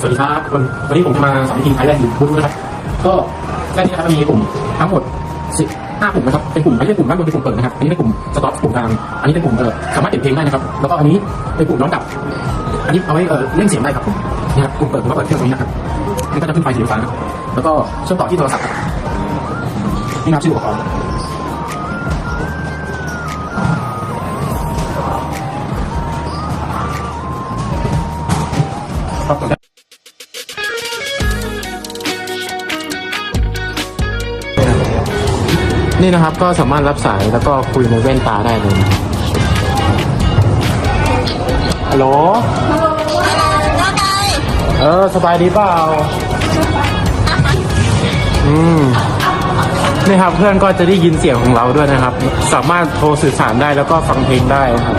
สวัสดีครับวันวันนี้ผมจะมาสอนวิธีใช้แรงดูบูธนะครับ ก็แรกนี้นะครับมีกลุ่มทั้งหมดสิบห้ากลุ่มนะครับ เป็นกลุ่มอันนี้เป็นกลุ่มด้านบนเป็นกลุ่มเปิดนะครับ อันนี้เป็นกลุ่มสต็อปกลุ่มกลางอันนี้เป็นกลุ่มเออสามารถเปลี่ยนเพลงได้นะครับ แล้วก็อันนี้เป็นกลุ่มน้องกลับ อันนี้เอาไว้เออเล่นเสียงได้ครับนี่ครับกลุ่มเปิดผมก็เปิดเครื่องตรงนี้นะครับนี่ก็จะขึ้นไฟสีฟ้านะแล้วก็เชื่อมต่อที่โทรศัพท์นี่นะชื่ออุปกรณ์ ครับผมนี่นะครับก็สามารถรับสายแล้วก็คุยในแว่นตาได้เลยฮัลโหลว่าไงเออสบายดีเปล่า อืมนี่ครับเพื่อนก็จะได้ยินเสียงของเราด้วยนะครับ สามารถโทรสื่อสารได้แล้วก็ฟังเพลงได้ครับ